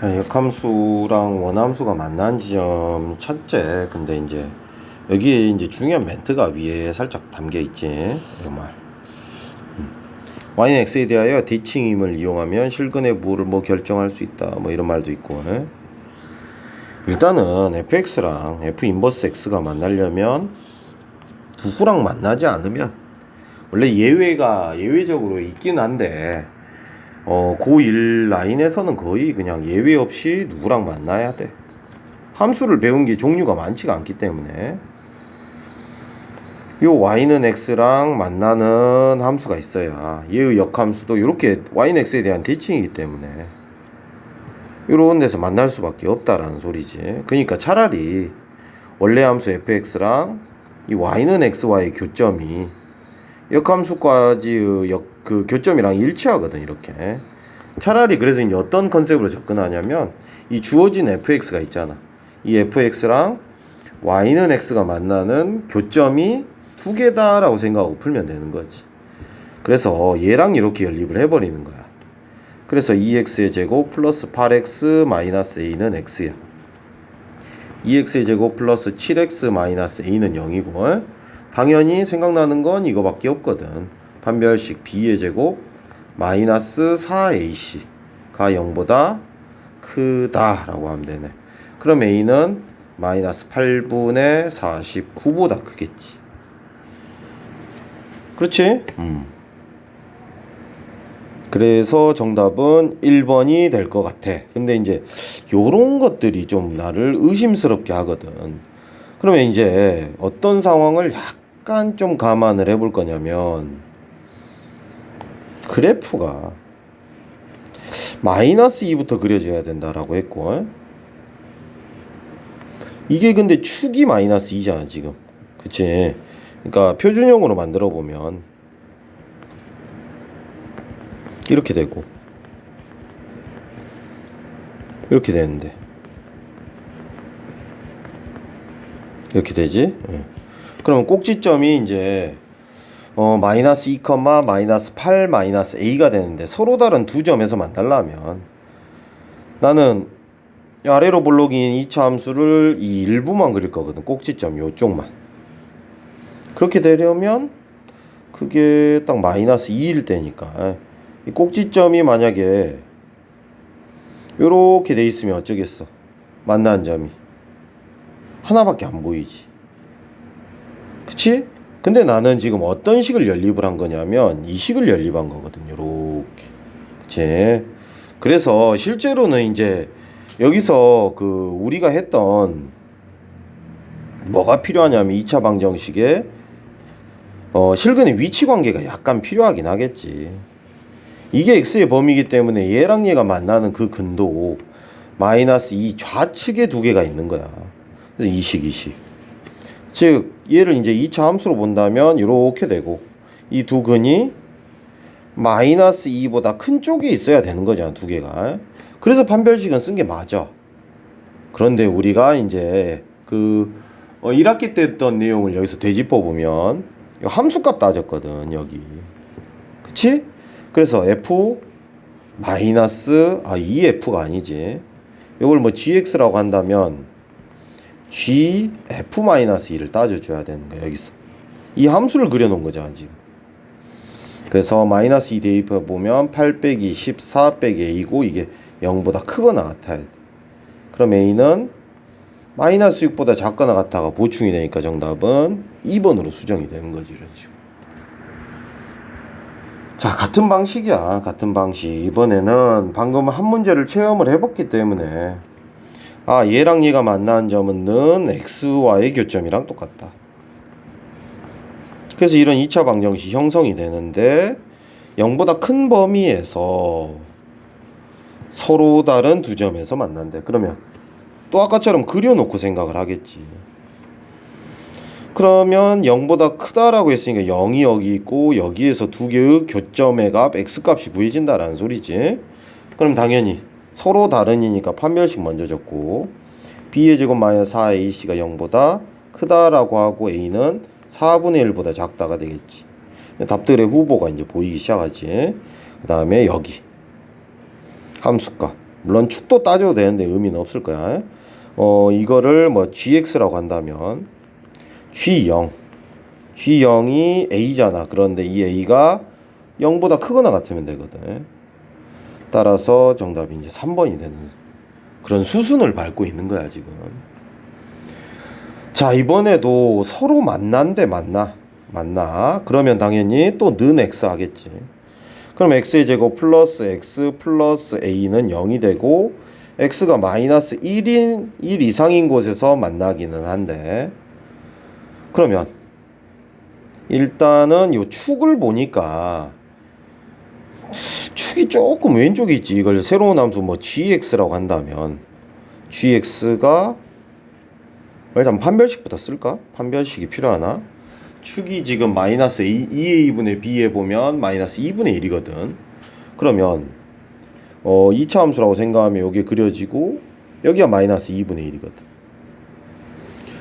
자, 역함수랑 원함수가 만난 지점 첫째. 근데 이제 여기에 이제 중요한 멘트가 위에 살짝 담겨 있지. 이 말. 음. y는 x에 대하여 대칭임을 이용하면 실근의 부호를 뭐 결정할 수 있다. 뭐 이런 말도 있고. 예? 일단은 fx랑 f 인버스 x가 만나려면 누구랑 만나지 않으면 원래 예외가 예외적으로 있긴 한데 어, 고1 라인에서는 거의 그냥 예외 없이 누구랑 만나야 돼. 함수를 배운 게 종류가 많지가 않기 때문에. 요 y는 x랑 만나는 함수가 있어야 얘의 역함수도 이렇게 y는 x에 대한 대칭이기 때문에 이런 데서 만날 수밖에 없다라는 소리지. 그러니까 차라리 원래 함수 fx랑 이 y는 x와의 교점이 역함수까지의 역, 그 교점이랑 일치하거든 이렇게. 차라리 그래서 이제 어떤 컨셉으로 접근하냐면 이 주어진 fx가 있잖아. 이 fx랑 y는 x가 만나는 교점이 두 개다라고 생각하고 풀면 되는 거지. 그래서 얘랑 이렇게 연립을 해버리는 거야. 그래서 2x의 제곱 플러스 8x 마이너스 a는 x야. 2x의 제곱 플러스 7x 마이너스 a는 0이고 당연히 생각나는 건 이거밖에 없거든. 판별식 b의 제곱 마이너스 4ac가 0보다 크다라고 하면 되네. 그럼 a는 마이너스 8분의 49보다 크겠지. 그렇지? 음. 그래서 정답은 1번이 될 것 같아. 근데 이제 요런 것들이 좀 나를 의심스럽게 하거든. 그러면 이제 어떤 상황을 약 간 좀 감안을 해볼 거냐면 그래프가 마이너스 2부터 그려져야 된다라고 했고 이게 근데 축이 마이너스 2잖아 지금 그치 그러니까 표준형으로 만들어 보면 이렇게 되고 이렇게 되는데 이렇게 되지? 예. 그러면 꼭지점이 이제 어 마이너스 2, 마이너스 8, 마이너스 a가 되는데 서로 다른 두 점에서 만나려면 나는 아래로 볼록인 2차 함수를 이 일부만 그릴 거거든. 꼭지점 요쪽만. 그렇게 되려면 그게 딱 마이너스 2일 때니까 이 꼭지점이 만약에 요렇게 돼 있으면 어쩌겠어. 만나는 점이 하나밖에 안 보이지. 그치? 근데 나는 지금 어떤 식을 연립을 한 거냐면 이 식을 연립한 거거든. 요렇게. 그치? 그래서 실제로는 이제 여기서 그 우리가 했던 뭐가 필요하냐면 2차 방정식에 어, 실근의 위치 관계가 약간 필요하긴 하겠지. 이게 x의 범위이기 때문에 얘랑 얘가 만나는 그 근도 마이너스 이 좌측에 두 개가 있는 거야. 그래서 이식 이식. 즉 얘를 이제 2차 함수로 본다면 이렇게 되고 이 두 근이 마이너스 2보다 큰 쪽에 있어야 되는 거잖아 두 개가. 그래서 판별식은 쓴 게 맞아. 그런데 우리가 이제 그 어, 1학기 때 했던 내용을 여기서 되짚어 보면 함수값 따졌거든 여기. 그치? 그래서 f 마이너스 아 2f가 아니지. 이걸 뭐 gx라고 한다면 g f 마이너스 2를 따져줘야 되는 거야 여기서. 이 함수를 그려놓은 거잖아 지금. 그래서 마이너스 2 대입해 보면 8 빼기 14 빼기 a고 이게 0보다 크거나 같아야 돼. 그럼 a는 마이너스 6보다 작거나 같다가 보충이 되니까 정답은 2번으로 수정이 되는 거지 이런 식으로. 자 같은 방식이야 같은 방식 이번에는 방금 한 문제를 체험을 해봤기 때문에 아 얘랑 얘가 만나는 점은 는 x와의 교점이랑 똑같다. 그래서 이런 2차 방정식 형성이 되는데 0보다 큰 범위에서 서로 다른 두 점에서 만난대. 그러면 또 아까처럼 그려놓고 생각을 하겠지. 그러면 0보다 크다라고 했으니까 0이 여기 있고 여기에서 두 개의 교점의 값 x값이 구해진다라는 소리지. 그럼 당연히 서로 다른이니까 판별식 먼저 적고 b의 제곱 마이너스 4ac가 0보다 크다라고 하고 a는 4분의 1보다 작다가 되겠지. 답들의 후보가 이제 보이기 시작하지. 그 다음에 여기 함수값 물론 축도 따져도 되는데 의미는 없을 거야. 어, 이거를 뭐 gx라고 한다면 g0 g0이 a잖아. 그런데 이 a가 0보다 크거나 같으면 되거든. 따라서 정답이 이제 3번이 되는 그런 수순을 밟고 있는 거야, 지금. 자, 이번에도 서로 만난대 만나. 만나. 그러면 당연히 또 는 x 하겠지. 그럼 x의 제곱 플러스 x 플러스 a는 0이 되고 x가 마이너스 1인 1 이상인 곳에서 만나기는 한데 그러면 일단은 요 축을 보니까 축이 조금 왼쪽에 있지 이걸 새로운 함수 뭐 gx라고 한다면 gx가 일단 판별식부터 쓸까? 판별식이 필요하나? 축이 지금 마이너스 2, 2a분의 b에 보면 마이너스 2분의 1이거든 그러면 어 2차 함수라고 생각하면 여기 그려지고 여기가 마이너스 2분의 1이거든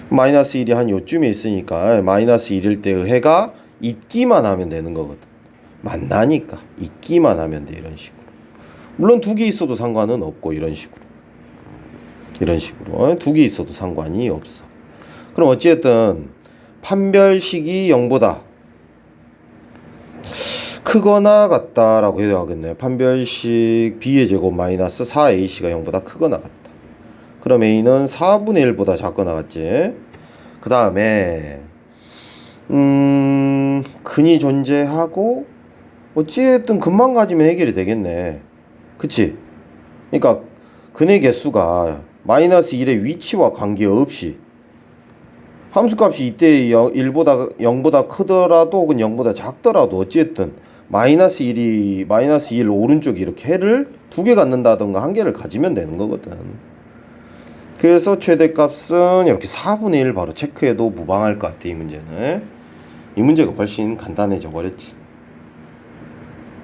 마이너스 1이 한 요쯤에 있으니까 마이너스 1일 때의 해가 있기만 하면 되는 거거든 만나니까 있기만 하면 돼 이런 식으로. 물론 두 개 있어도 상관은 없고 이런 식으로. 이런 식으로. 두 개 있어도 상관이 없어. 그럼 어찌됐든 판별식이 0보다 크거나 같다라고 해야 하겠네요. 판별식 b의 제곱 마이너스 4ac가 0보다 크거나 같다. 그럼 a는 4분의 1보다 작거나 같지? 그 다음에 음 근이 존재하고 어찌됐든 근만 가지면 해결이 되겠네 그치 그러니까 근의 개수가 마이너스 1의 위치와 관계없이 함수값이 이때 1보다 0보다 크더라도 혹은 0보다 작더라도 어쨌든 마이너스 1이 마이너스 1 오른쪽에 이렇게 해를 두 개 갖는다던가 한 개를 가지면 되는 거거든. 그래서 최대값은 이렇게 4분의 1 바로 체크해도 무방할 것 같아 이 문제는. 이 문제가 훨씬 간단해져 버렸지.